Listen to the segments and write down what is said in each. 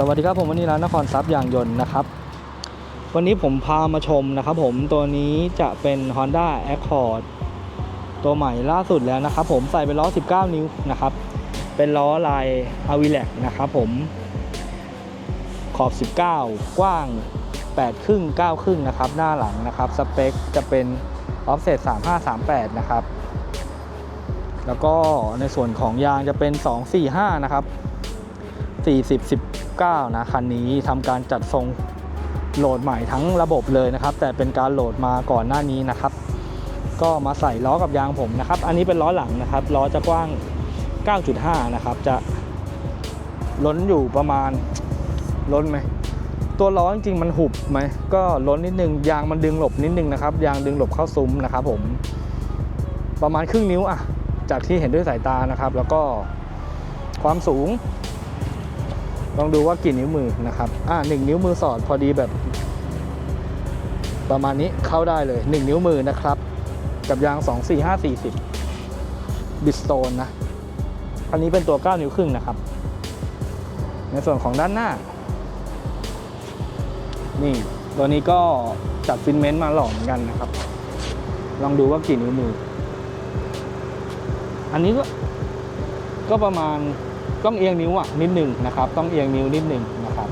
สวัสดีครับผมวันนี้ร้านนครทรัพย์ยางยนต์นะครับ วันนี้ผมพามาชมนะครับผมตัวนี้จะเป็น Honda Accord ตัวใหม่ล่าสุดแล้วนะครับผมใส่เป็นล้อ 19 นิ้วนะครับ เป็นล้อลาย a v i l a c นะครับผมขอบ 19 กว้าง 8 ครึ่ง 9 ครึ่งนะครับ หน้าหลังนะครับ สเปคจะเป็น offset 3538 นะครับ แล้วก็ในส่วนของยางจะเป็น 245 นะครับ 40 9 นะคันนี้ทำการจัดทรงโหลดใหม่ทั้งระบบเลยนะครับ แต่เป็นการโหลดมาก่อนหน้านี้นะครับ ก็มาใส่ล้อกับยางผมนะครับ อันนี้เป็นล้อหลังนะครับล้อจะกว้าง 9.5 นะครับ จะล้นอยู่ประมาณล้นไหมตัวล้อจริงๆมันหุบไหมก็ล้นนิดนึงยางมันดึงหลบนิดนึงนะครับยางดึงหลบเข้าซุ้มนะครับ ผม ประมาณครึ่งนิ้วอะจากที่เห็นด้วยสายตานะครับ แล้วก็ความสูง ลองดูว่ากี่นิ้วมือนะครับอ่าหนึ่งนิ้วมือสอดพอดีแบบ ประมาณนี้เข้าได้เลย 1 นิ้วมือนะครับ กับยาง 2 4 5 40 บิสโตนนะ อันนี้เป็นตัว 9 นิ้วครึ่งนะครับ ในส่วนของด้านหน้า นี่ตัวนี้ก็จัดฟินเมนต์มาหล่อเหมือนกันนะครับ ลองดูว่ากี่นิ้วมือ อันนี้ก็ก็ประมาณ ต้องเอียงนิ้วอะนิดหนึ่งนะครับ ต้องเอียงนิ้วนิดหนึ่งนะครับ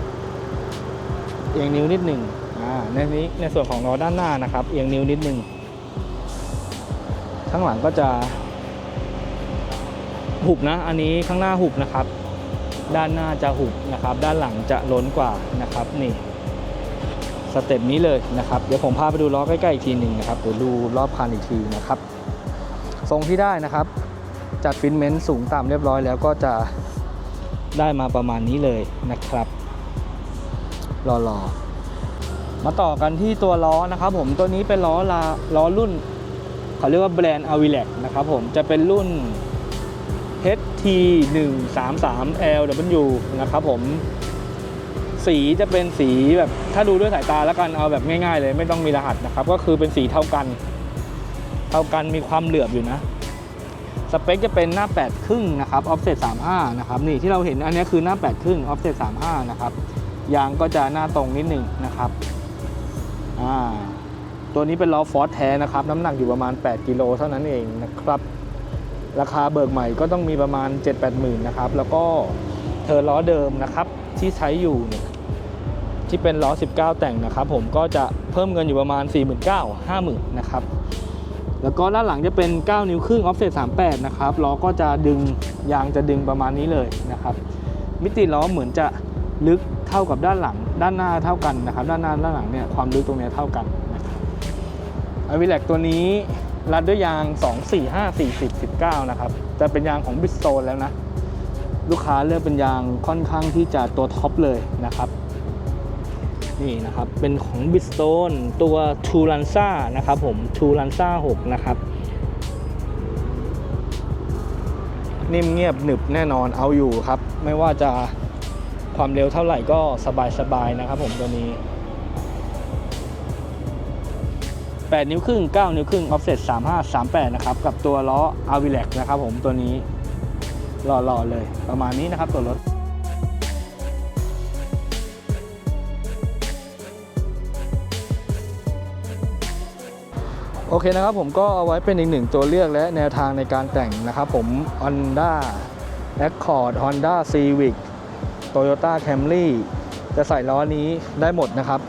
เอียงนิ้วนิดหนึ่งอ่าในนี้ในส่วนของล้อด้านหน้านะครับ เอียงนิ้วนิดหนึ่งข้างหลังก็จะหุบนะ อันนี้ข้างหน้าหุบนะครับ ด้านหน้าจะหุบนะครับ ด้านหลังจะล้นกว่านะครับนี่สเต็ปนี้เลยนะครับ เดี๋ยวผมพาไปดูล้อใกล้ๆอีกทีหนึ่งนะครับเดี๋ยวดูรอบคันอีกทีนะครับทรงที่ได้นะครับ จัดฟินเมนต์สูงต่ำเรียบร้อยแล้วก็จะ ได้มาประมาณนี้เลยนะครับรอรอมาต่อกันที่ตัวล้อนะครับผมตัวนี้เป็นล้อลาล้อรุ่นเขาเรียกว่าแบรนด์ a v i l a c นะครับผมจะเป็นรุ่น HT 1 3 3 LW นะครับผมสีจะเป็นสีแบบถ้าดูด้วยสายตาแล้วกันเอาแบบง่ายๆเลย ไม่ต้องมีรหัสนะครับ ก็คือเป็นสีเท่ากัน เท่ากันมีความเหลือบอยู่นะ สเปคจะเป็นหน้า 8 ครึ่งนะครับ offset 35 นะครับนี่ที่เราเห็นอันนี้คือหน้า 8 ครึ่ง offset 35 นะครับยางก็จะหน้าตรงนิดหนึ่งนะครับอ่าตัวนี้เป็นล้อฟอร์สแท้นะครับ น้ำหนักอยู่ประมาณ 8 กิโลเท่านั้นเองนะครับ ราคาเบิกใหม่ก็ต้องมีประมาณ 7-8หมื่นนะครับ แล้วก็เทอร์ล้อเดิมนะครับที่ใช้อยู่เนี่ยที่เป็นล้อ 19 แต่งนะครับ ผมก็จะเพิ่มเงินอยู่ประมาณ 49,000 50,000 นะครับ แล้วก็ด้านหลังจะเป็น 9 นิ้วครึ่ง offset 38 นะครับล้อก็จะดึงยางจะดึงประมาณนี้เลยนะครับ มิติล้อเหมือนจะลึกเท่ากับด้านหลัง ด้านหน้าเท่ากันนะครับ ด้านหน้าด้านหลังเนี่ยความลึกตรงนี้เท่ากันนะครับอวิแลกตัวนี้รัดด้วยยาง 2 4 5 40 19 นะครับ จะเป็นยางของบิสโตนแล้วนะ ลูกค้าเลือกเป็นยางค่อนข้างที่จะตัวท็อปเลยนะครับ นี่นะครับ เป็นของ b i s t o n e ตัว t u r a n z a นะครับผม t u r a n z a 6นะครับ นิ่มเงียบหนึบแน่นอนเอาอยู่ครับ ไม่ว่าจะความเร็วเท่าไหร่ก็สบายๆนะครับผมตัวนี้ 8 นิ้วครึ่ง 9 นิ้วครึ่ง offset 35 38 นะครับ กับตัวล้อ a v i l a c นะครับผมตัวนี้หล่อๆเลยประมาณนี้นะครับตัวรถ อเคนะครับผมก็เอาไว้เป็นอีกหนึ่งตัวเลือกและแนวทางในการแต่งนะครับผม Honda Accord Honda Civic Toyota Camry จะใส่ล้อนี้ได้หมดนะครับ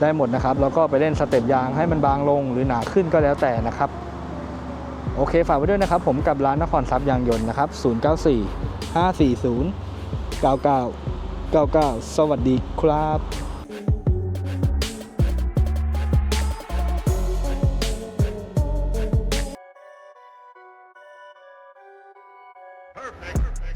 ได้หมดนะครับ แล้วก็ไปเล่นสเต็ปยางให้มันบางลงหรือหนาขึ้นก็แล้วแต่นะครับ โอเคฝากไว้ด้วยนะครับ ผมกับร้านนครทรัพย์ยางยนต์นะครับ 094 540 9999 สวัสดีครับ Perfect. Perfect.